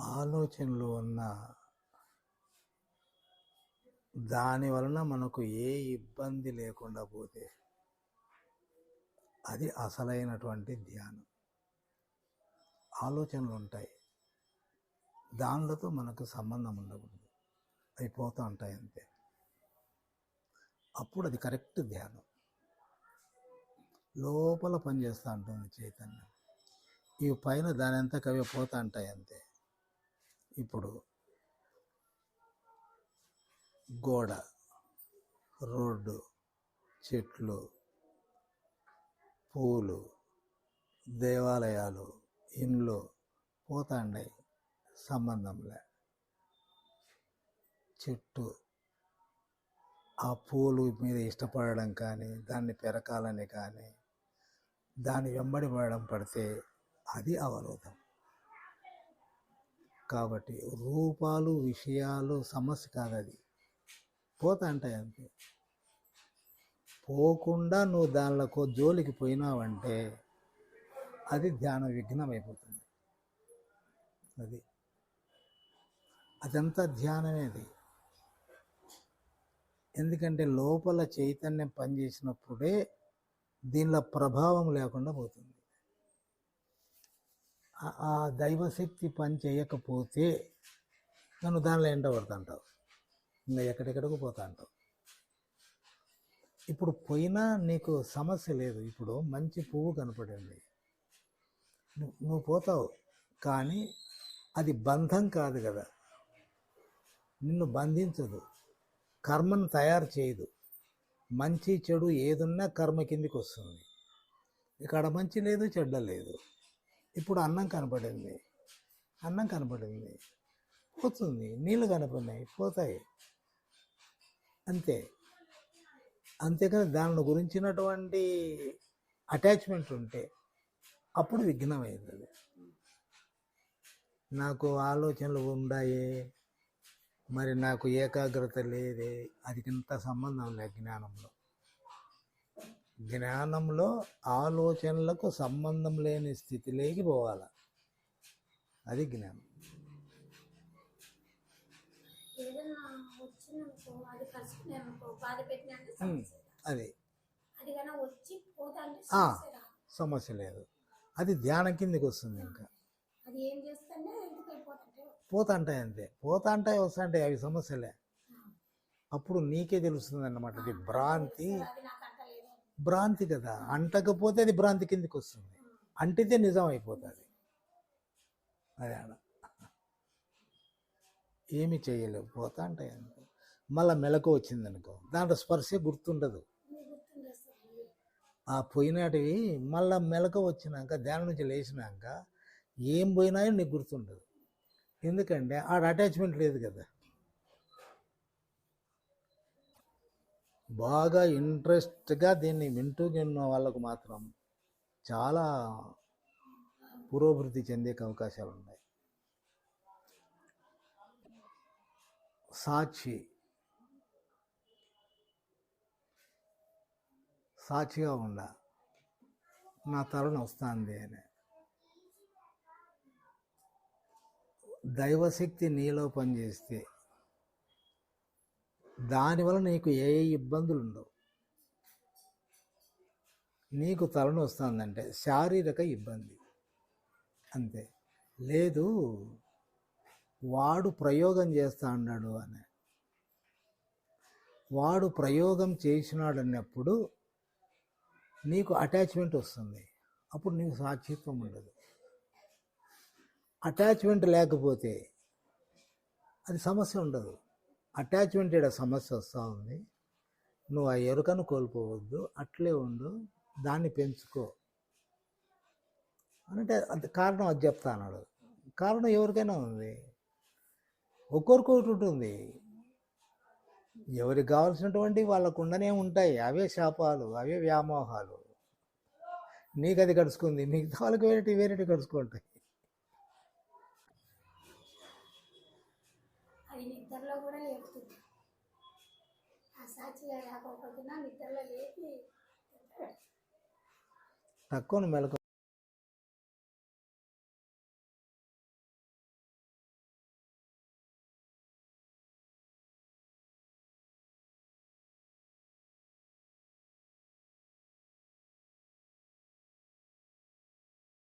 ఆలోచనలు ఉన్న దాని వలన మనకు ఏ ఇబ్బంది లేకుండా పోతే అది అసలైనటువంటి ధ్యానం. ఆలోచనలు ఉంటాయి. దానిలతో మనకు సంబంధం ఉండకూడదు. అవి పోతూ ఉంటాయి అంతే. అప్పుడు అది కరెక్ట్ ధ్యానం. లోపల పనిచేస్తూ ఉంటుంది చైతన్యం. ఇవి పైన దాని అంతా కవి పోతూ ఉంటాయి అంతే. ఇప్పుడు గోడ రోడ్డు చెట్లు పూలు దేవాలయాలు ఇండ్లు పోతాండాయి సంబంధంలే. చెట్టు ఆ పూలు మీద ఇష్టపడడం కానీ దాన్ని పెరకాలని కానీ దాని వెంబడి పడడం పడితే అది అవరోధం. కాబట్టి రూపాలు విషయాలు సమస్య కాదు అది. పోతా అంటాయి అంతే. పోకుండా నువ్వు దానిలో జోలికి పోయినావంటే అది ధ్యాన విఘ్నం అయిపోతుంది అది. అదంతా ధ్యానమేది ఎందుకంటే లోపల చైతన్యం పనిచేసినప్పుడే దీనిలో ప్రభావం లేకుండా పోతుంది. ఆ- దైవశక్తి పని చేయకపోతే నన్ను దానిలో ఎంట పడుతుంటావు ఇంకా ఎక్కడెక్కడికి పోతా అంటావు ఇప్పుడు పోయినా నీకు సమస్య లేదు. ఇప్పుడు మంచి పువ్వు కనపడింది నువ్వు నువ్వు పోతావు. కానీ అది బంధం కాదు కదా. నిన్ను బంధించదు. కర్మను తయారు చేయదు. మంచి చెడు ఏదున్నా కర్మ కిందికి వస్తుంది ఇక్కడ మంచి లేదు చెడ్డ లేదు. ఇప్పుడు అన్నం కనపడింది. అన్నం కనపడింది. పోతుంది. నీళ్ళు కనపడినాయి. పోతాయి. అంతే. అంతేకాని దాని గురించినటువంటి అటాచ్మెంట్ ఉంటే అప్పుడు విఘ్నమైంది అది నాకు ఆలోచనలు ఉండాయే. మరి నాకు ఏకాగ్రత లేదే. అది ఇంత సంబంధం లేదు జ్ఞానంలో. జ్ఞానంలో ఆలోచనలకు సంబంధం లేని స్థితిలోకి పోవాలి. అది జ్ఞానం. అది సమస్య లేదు. అది ధ్యానం కిందకి వస్తుంది ఇంకా. పోతాంటాయి అంతే. పోతాంటాయి వస్తాంటాయి అవి సమస్యలే. అప్పుడు నీకే తెలుస్తుంది అన్నమాట ఇది భ్రాంతి భ్రాంతి కదా. అంటకపోతే అది భ్రాంతి కిందకి వస్తుంది అంటితే నిజం అయిపోతుంది అదే ఆడ ఏమి చేయలేవు. పోతా అంటే మళ్ళీ మెలకు వచ్చింది అనుకో దాంట్లో స్పర్శే గుర్తుండదు. ఆ పోయినాటివి మళ్ళీ మెలకు వచ్చినాక ధ్యానం నుంచి లేచినాక ఏం పోయినాయో నీకు గుర్తుండదు. ఎందుకంటే ఆడ అటాచ్మెంట్ లేదు కదా. బాగా ఇంట్రెస్ట్గా దీన్ని వింటూ ఉన్న వాళ్ళకు మాత్రం చాలా పురోభివృద్ధి చెందే అవకాశాలు ఉన్నాయి సాక్షి సాక్షిగా ఉండ. నా తరుణ వస్తుంది అని. దైవశక్తి నీలో పనిచేస్తే దానివల్ల నీకు ఏ ఏ ఇబ్బందులు ఉండవు నీకు తలను వస్తుందంటే శారీరక ఇబ్బంది. అంతే. లేదు వాడు ప్రయోగం చేస్తా అన్నాడు అని. వాడు ప్రయోగం చేసినాడు అన్నప్పుడు నీకు అటాచ్మెంట్ వస్తుంది. అప్పుడు నీకు సాక్షిత్వం ఉండదు. అటాచ్మెంట్ లేకపోతే అది సమస్య ఉండదు. అటాచ్మెంట్ ఇక్కడ సమస్య వస్తూ ఉంది. నువ్వు ఆ ఎరుకను కోల్పోవద్దు అట్లే ఉండు దాన్ని పెంచుకో. అంటే అది కారణం అది చెప్తా అన్నాడు. కారణం ఎవరికైనా ఉంది. ఒక్కొక్కటి ఉంటుంది. ఎవరికి కావాల్సినటువంటి వాళ్ళకు ఉండనే ఉంటాయి. అవే శాపాలు అవే వ్యామోహాలు. నీకు అది గడుచుకుంది మిగతా వాళ్ళకి వేరేటి వేరేటి గడుచుకుంటాయి. అది నిద్రలో కూడా లేపుతుంది. ఆ సాక్షిగా రాకపోతున్నా నిద్రలో లేపి తక్కువ మెలకు